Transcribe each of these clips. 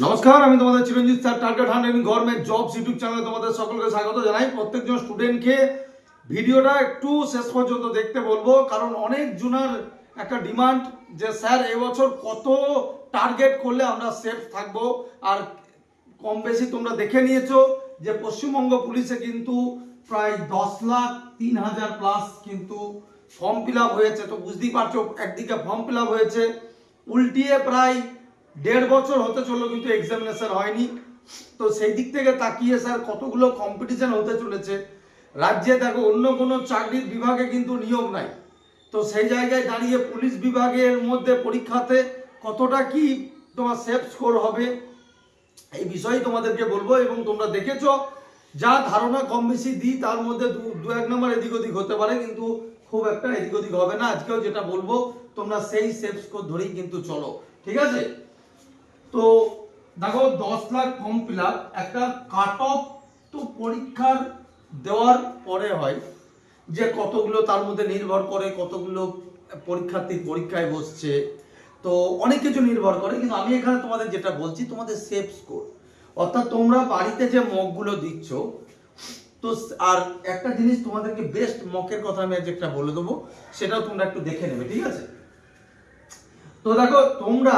নমস্কার, আমি তোমাদের Chiranjit sir, target hundred government jobs YouTube চ্যানেলে তোমাদের সকলকে স্বাগত জানাই। প্রত্যেকজন স্টুডেন্টকে ভিডিওটা একটু শেষ পর্যন্ত দেখতে বলব, কারণ অনেক জনের একটা ডিমান্ড যে স্যার, এবছর কত টার্গেট করলে আমরা সেফ থাকব। আর কম বেশি তোমরা দেখে নিয়েছো যে পশ্চিমবঙ্গ পুলিশে কিন্তু প্রায় দশ লাখ তিন হাজার প্লাস কিন্তু ফর্ম ফিল হয়েছে। তো বুঝতেই পারছ, একদিকে ফর্ম ফিল হয়েছে, উল্টিয়ে প্রায় দেড় বছর হতে চলল কিন্তু এক্সামিনেশন হয়নি। তো সেই দিক থেকে তাকিয়ে স্যার কতগুলো কম্পিটিশন হতে চলেছে। রাজ্যে দেখো অন্য কোনো চাকরির বিভাগে কিন্তু নিয়োগ নাই। তো সেই জায়গায় দাঁড়িয়ে পুলিশ বিভাগের মধ্যে পরীক্ষাতে কতটা কি তোমার সেফ স্কোর হবে, এই বিষয়ে তোমাদেরকে বলব এবং তোমরা দেখেছ, যা ধারণা কম বেশি দিই তার মধ্যে দু এক নম্বর এদিক ওদিক হতে পারে কিন্তু খুব একটা এদিক ওদিক হবে না। আজকেও যেটা বলব, তোমরা সেই সেফ স্কোর ধরেই কিন্তু চলো। ঠিক আছে? তো দেখো দশ লাখ ফর্ম ফিল একটা কাট অফ তো পরীক্ষার দেওয়ার পরে হয় যে কতগুলো তার মধ্যে নির্ভর করে, কতগুলো পরীক্ষার্থী পরীক্ষায় বসছে। তো অনেক কিছু নির্ভর করে, কিন্তু আমি এখানে তোমাদের যেটা বলছি, তোমাদের সেফ স্কোর অর্থাৎ তোমরা বাড়িতে যে মকগুলো দিচ্ছ, তো আর একটা জিনিস তোমাদেরকে বেস্ট মকের কথা আমি একটা বলে দেবো, সেটাও তোমরা একটু দেখে নেবে, ঠিক আছে? তো দেখো তোমরা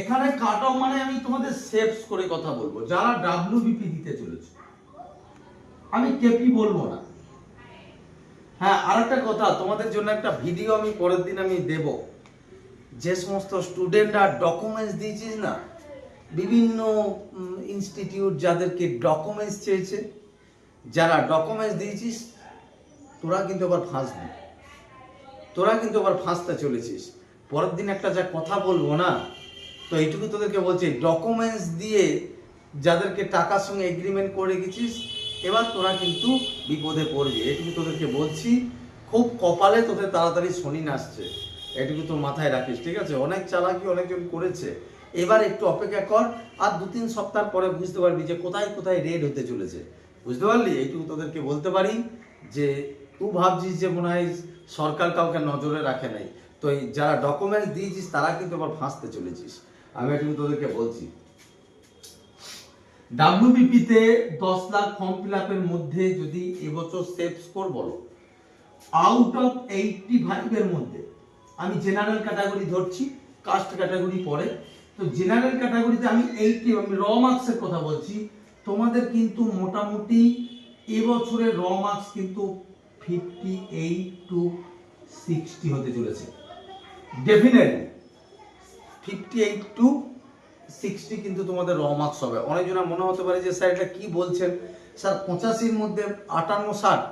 এখানে কাট অফ মানে আমি তোমাদের সেভস করে কথা বলব। যারা ডাব্লিউবিপি দিতে চলেছে। আমি কেপি বলব না। হ্যাঁ আর একটা কথা, তোমাদের জন্য একটা ভিডিও আমি পরের দিন আমি দেব। যে সমস্ত স্টুডেন্টরা ডকুমেন্টস দিয়েছিস না, বিভিন্ন ইনস্টিটিউট যাদেরকে ডকুমেন্টস চেয়েছে, যারা ডকুমেন্টস দিয়েছিস, তোরা কিন্তু আবার ফাঁসবি তোরা কিন্তু আবার ফাঁসতে চলেছিস। পরের দিন একটা যা কথা বলব না তো এইটুকু তোদেরকে বলছি ডকুমেন্টস দিয়ে যাদেরকে টাকার সঙ্গে এগ্রিমেন্ট করে গেছিস এবার তোরা কিন্তু বিপদে পড়বি। এটুকু তোদেরকে বলছি, খুব কপালে তোদের তাড়াতাড়ি শনি নাচছে। এটুকু তোর মাথায় রাখিস, ঠিক আছে? অনেক চালাকি অনেকজন করেছে। এবার একটু অপেক্ষা কর, আর দু তিন সপ্তাহ পরে বুঝতে পারবি যে কোথায় কোথায় রেড হতে চলেছে। বুঝতে পারলি? এইটুকু তোদেরকে বলতে পারি যে, তুই ভাবছিস যে মনে হয় সরকার কাউকে নজরে রাখে নাই। তো যারা ডকুমেন্টস দিয়েছিস, তারা কিন্তু আবার ফাঁসতে চলেছিস। আমি এটুকু তোদেরকে বলছি। ডাব্লিউবিপিতে দশ লাখ ফর্ম ফিল আপের মধ্যে যদি এবছর সেফ স্কোর বলো আউট অফ এইটটি ফাইভের মধ্যে, আমি জেনারেল ক্যাটাগরি ধরছি কাস্ট ক্যাটাগরি পরে, তো জেনারেল ক্যাটাগরিতে আমি এইটটি আমি র মার্কসের কথা বলছি, তোমাদের কিন্তু মোটামুটি এবছরের র মার্কস কিন্তু ফিফটি এইট টু সিক্সটি হতে চলেছে। Definitely fifty eight two sixty কিন্তু তোমাদের র মার্কস হবে। অনেকজনের মনে হতে পারে যে, স্যার, এটা কি বলছেন? স্যার, পঁচাশির মধ্যে আটান্ন, ষাট।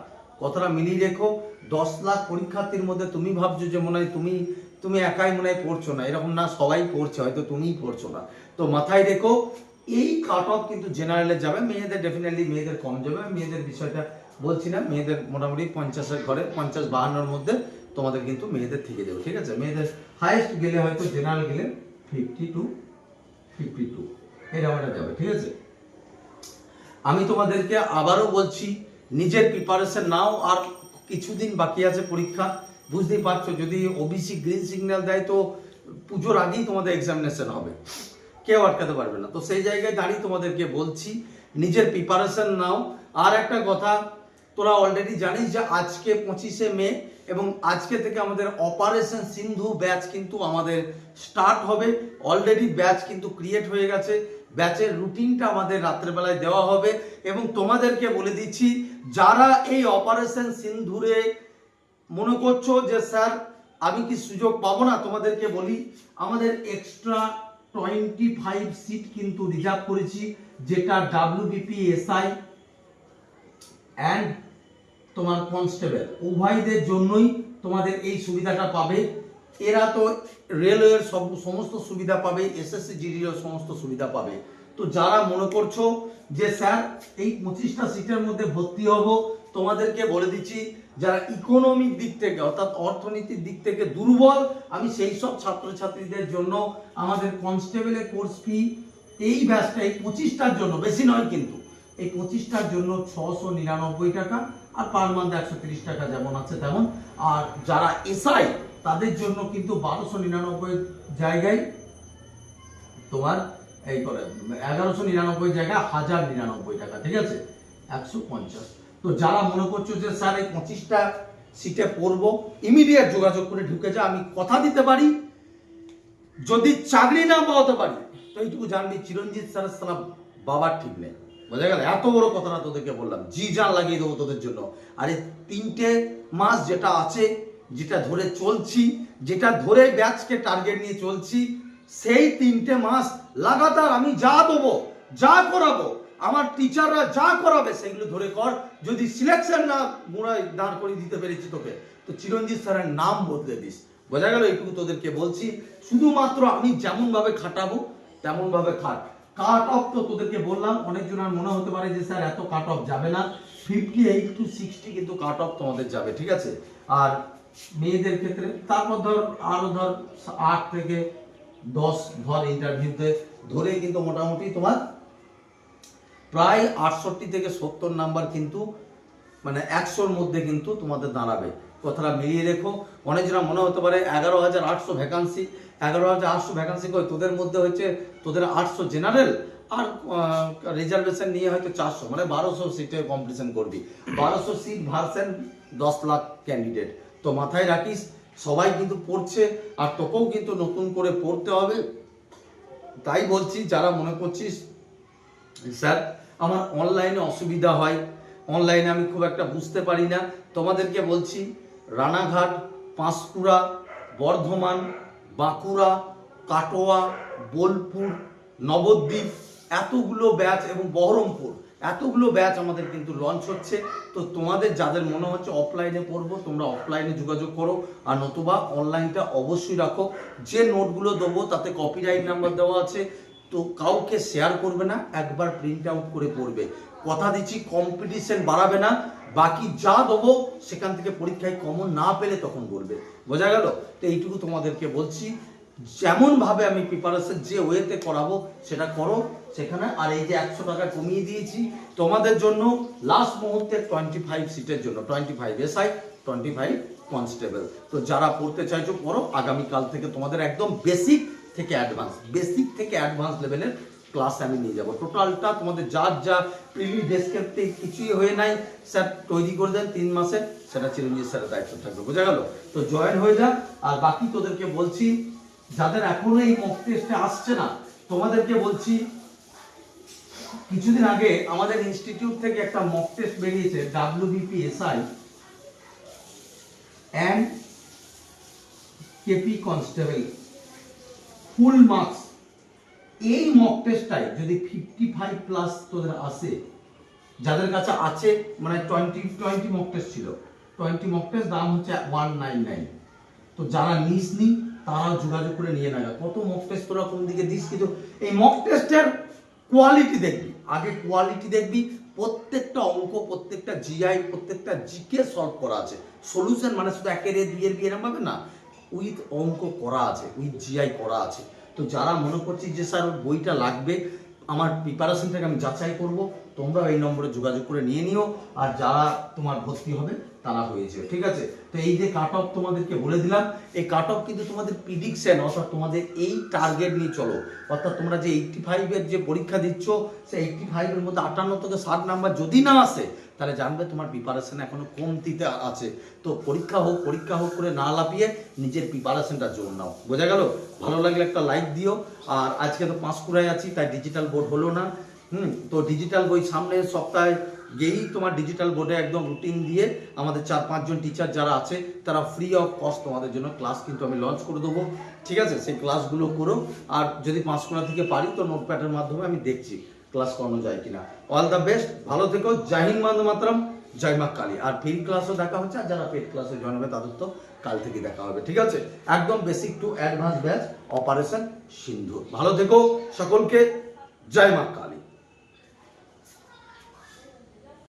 কথাটা মিলিয়ে রেখো। দশ লাখ পরীক্ষার্থীর মধ্যে তুমি ভাবছ যে, মনে হয় তুমি তুমি একাই মনে হয় পড়ছো না। এরকম না, সবাই পড়ছে, হয়তো তুমিই পড়ছো না। তো মাথায় রেখো, এই কাট অফ কিন্তু জেনারেলে যাবে। মেয়েদের ডেফিনেটলি মেয়েদের কম যাবে। মেয়েদের বিষয়টা বলছি না। মেয়েদের মোটামুটি পঞ্চাশের ঘরে, পঞ্চাশ, বাহান্নর মধ্যে তোমাদের কিন্তু মেয়েদের থেকে যাবে, ঠিক আছে? মেয়েদের হাইয়েস্ট গেলে হয়তো জেনারেল গেলে ফিফটি টু ফিফটি টু এরকম একটা যাবে, ঠিক আছে? আমি তোমাদেরকে আবারও বলছি, নিজের প্রিপারেশন নাও, আর কিছুদিন বাকি আছে পরীক্ষা, বুঝতেই পারছ, যদি ওবিসি গ্রিন সিগন্যাল দেয় তো পুজোর আগেই তোমাদের এক্সামিনেশন হবে। কেউ আটকাতে পারবে না। তো সেই জায়গায় দাঁড়িয়ে তোমাদেরকে বলছি, নিজের প্রিপারেশন নাও। আর একটা কথা তোরা অলরেডি জানিস যে আজকে পঁচিশে মে এবং আজকে থেকে আমাদের অপারেশন সিন্ধু ব্যাচ কিন্তু আমাদের স্টার্ট হবে। অলরেডি ব্যাচ কিন্তু ক্রিয়েট হয়ে গেছে। ব্যাচের রুটিনটা আমাদের রাত্রেবেলায় দেওয়া হবে এবং তোমাদেরকে বলে দিচ্ছি, যারা এই অপারেশন সিন্ধুরে মনে করছ যে, স্যার, আমি কি সুযোগ পাবো না? তোমাদেরকে বলি, আমাদের এক্সট্রা টোয়েন্টি ফাইভ সিট কিন্তু রিজার্ভ করেছি, যেটা ডাব্লিউবিপি এসআই অ্যান্ড তোমার কনস্টেবল। উভয়দের জন্যই তোমাদের এই সুবিধাটা পাবে। এরা তো রেলওয়ের সব, সমস্ত সুবিধা পাবে, এসএসসি, জিডির সমস্ত সুবিধা পাবে। তো যারা মনে করছ যে, স্যার, এই পঁচিশটা সিটের মধ্যে ভর্তি হব, তোমাদেরকে বলে দিচ্ছি, যারা ইকোনমিক দিক থেকে, অর্থাৎ অর্থনীতির দিক থেকে দুর্বল, আমি সেই সব ছাত্রছাত্রীদের জন্য আমাদের কনস্টেবলের কোর্স ফি, এই ব্যাচটা এই পঁচিশটার জন্য, বেশি নয় কিন্তু, এই পঁচিশটার জন্য ছশো নিরানব্বই টাকা আর পার মান্থ একশো তিরিশ টাকা যেমন আছে তেমন। আর যারা এসআই, তাদের জন্য কিন্তু বারোশো নিরানব্বই জায়গায় তোমার এই করে, এগারোশো নিরানব্বই জায়গায় হাজার নিরানব্বই টাকা, ঠিক আছে? একশো পঞ্চাশ। তো যারা মনে করছ যে, স্যার, এই পঁচিশটা সিটে পড়ব ইমিডিয়েট যোগাযোগ করে ঢুকে যা, আমি কথা দিতে পারি। যদি চাকরি না পাওয়াতে পারি, তো এইটুকু জানবি, চিরঞ্জিত স্যারের সালা বাবার ঠিক নেই। বোঝা গেল? এত বড় কথাটা তোদেরকে বললাম। জি জান লাগিয়ে দেবো তোদের জন্য। আর এই তিনটে মাস যেটা আছে, যেটা ধরে চলছি, যেটা ধরে ব্যাচকে টার্গেট নিয়ে চলছি, সেই তিনটে মাস লাগাতার আমি যা দেবো, যা করাবো, আমার টিচাররা যা করাবে, সেগুলো ধরে কর। যদি সিলেকশন না মোড়ায় দাঁড় করে দিতে পেরেছি তোকে, তো চিরঞ্জিত স্যারের নাম বদলে দিস। বোঝা গেল? এইটুকু তোদেরকে বলছি। শুধুমাত্র আমি যেমন ভাবে খাটাবো, তেমনভাবে খাট। কাট অফ তো তোদেরকে বললাম অনেকজনের মনে হতে পারে যে, স্যার, এত কাট অফ যাবে না। ফিফটি এইট টু সিক্সটি কিন্তু কাট অফ তোমাদের যাবে, ঠিক আছে? আর মেয়েদের ক্ষেত্রে, তারপর ধর, আরও ধর, আট থেকে দশ ধর ইন্টারভিউতে ধরে কিন্তু মোটামুটি তোমার প্রায় আটষট্টি থেকে সত্তর নাম্বার কিন্তু মানে একশোর মধ্যে কিন্তু তোমাদের দাঁড়াবে। কথাটা মিলিয়ে রেখো। অনেক অনেকজনা মনে হতে পারে এগারো হাজার আটশো ভ্যাকান্সি এগারো হাজার আটশো ভ্যাকান্সি কই? তোদের মধ্যে হচ্ছে, তোদের আটশো জেনারেল আর রিজার্ভেশন নিয়ে হয়তো চারশো মানে বারোশো সিটে কম্পিটিশন করবি। বারোশো সিট ভার্সেন দশ লাখ ক্যান্ডিডেট তো মাথায় রাখিস, সবাই কিন্তু পড়ছে আর তোকেও কিন্তু নতুন করে পড়তে হবে। তাই বলছি, যারা মনে করছিস, স্যার, আমার অনলাইনে অসুবিধা হয়। অনলাইনে আমি খুব একটা বুঝতে পারি না। তোমাদেরকে বলছি রানাঘাট, পাঁশকুড়া, বর্ধমান, বাঁকুড়া, কাটোয়া, বোলপুর, নবদ্বীপ, এতগুলো ব্যাচ এবং বহরমপুর। এতগুলো ব্যাচ আমাদের কিন্তু লঞ্চ হচ্ছে। তো তোমাদের যাদের মনে হচ্ছে অফলাইনে পড়ব, তোমরা অফলাইনে যোগাযোগ করো। আর নতুবা অনলাইনটা অবশ্যই রাখো। যে নোটগুলো দেবো, তাতে কপিরাইট নাম্বার দেওয়া আছে। তো কাউকে শেয়ার করবে না, একবার প্রিন্ট আউট করে পড়বে। কথা দিচ্ছি কম্পিটিশন বাড়াবে না। বাকি যা দেবো, সেখান থেকে পরীক্ষায় কমন না পেলে তখন বলবে বোঝা গেল? তো এইটুকু তোমাদেরকে বলছি। যেমন ভাবে আমি প্রিপারেশন যে ওয়েতে করাবো, সেটা করো। সেখানে আর এই যে একশো টাকা কমিয়ে দিয়েছি, তোমাদের জন্য লাস্ট মুহূর্তে টোয়েন্টি ফাইভ সিটের জন্য twenty five SI twenty five constable তো যারা পড়তে চাইছো, পড়ো। আগামীকাল থেকে তোমাদের একদম বেসিক থেকে অ্যাডভান্স বেসিক থেকে অ্যাডভান্স লেভেলের ক্লাস আমি নিয়ে যাব। টোটালটা তোমাদের যার যা প্রিলি ডেস্কের কিছুই হয়ে নাই স্যার তৈরি করে দেন তিন মাসে, সেটা চিরঞ্জিত স্যারের দায়িত্ব থাকবে, বোঝা গেল? তো জয়েন হয়ে যা আর বাকি তোদেরকে বলছি, যাদের এখনও এই মক টেস্টে আসছে না, তোমাদেরকে বলছি, কিছুদিন আগে আমাদের ইনস্টিটিউট থেকে একটা মক টেস্ট বেরিয়েছে WBP SI and KP constable full marks এই মক টেস্টটাই যদি ফিফটি ফাইভ প্লাস তোদের আসে, যাদের কাছে আছে মানে টোয়েন্টি টোয়েন্টি মক টেস্ট ছিল টোয়েন্টি মক টেস্ট দাম হচ্ছে ওয়ান নাইন নাইন তো যারা নিস নি, তারা যোগাযোগ করে নিয়ে নেবে। কত মক টেস্ট তোরা কোন দিকে দিস, কিন্তু এই মক টেস্টের কোয়ালিটি দেখবি। আগে কোয়ালিটি দেখবি, প্রত্যেকটা অঙ্ক, প্রত্যেকটা জিআই প্রত্যেকটা জিকে সলভ করা আছে। সলিউশন মানে শুধু একের দুইয়ের বিয়ে নামাবে না? উইথ অঙ্ক করা আছে উইথ জিআই করা আছে। তো যারা মনে করছি যে স্যার বইটা লাগবে, আমার প্রিপারেশনটাকে আমি যাচাই করব তোমরা এই নম্বরে যোগাযোগ করে নিয়ে নিও, আর যারা তোমার ভর্তি হবে তারা হয়েছে। ঠিক আছে? তো এই যে কাট অফ তোমাদেরকে বলে দিলাম, এই কাট অফ কিন্তু তোমাদের প্রিডিকশন অর্থাৎ তোমাদের এই টার্গেট নিয়ে চলো। অর্থাৎ তোমরা যে এইটটি ফাইভের যে পরীক্ষা দিচ্ছ, সেই এইটটি ফাইভের মধ্যে আটান্ন থেকে ষাট নাম্বার যদি না আসে, তাহলে জানবে তোমার প্রিপারেশন এখনও কমতিতে আছে। তো পরীক্ষা হোক পরীক্ষা হোক করে না লাপিয়ে নিজের প্রিপারেশনটা জোর নাও। বোঝা গেল? ভালো লাগলে একটা লাইক দিও। আর আজকে তো পাঁচ পাঁশকুড়ায় আছি, তাই ডিজিটাল বোর্ড হলো না। হুম, তো ডিজিটাল বই সামনের সপ্তাহে গেয়েই তোমার ডিজিটাল বোর্ডে একদম রুটিন দিয়ে আমাদের চার পাঁচজন টিচার যারা আছে, তারা ফ্রি অফ কস্ট তোমাদের জন্য ক্লাস কিন্তু আমি লঞ্চ করে দেবো। ঠিক আছে? সেই ক্লাসগুলো করো। আর যদি পাঁশকুড়া থেকে পারি তো নোটপ্যাডের মাধ্যমে আমি দেখছি ক্লাস করানো যায় কিনা। অল দ্য বেস্ট ভালো থেকো। জয় হিন্দ, বন্দে মাতরম। জয় মা কালী। আর ফিল্ড ক্লাসও দেখা হচ্ছে, আর যারা পেড ক্লাসে জয়েন হবে তাদের তো কাল থেকে দেখা হবে। ঠিক আছে? একদম basic to advance batch operation Sindhu. ভালো থেকো সকলকে। জয় মা কালী।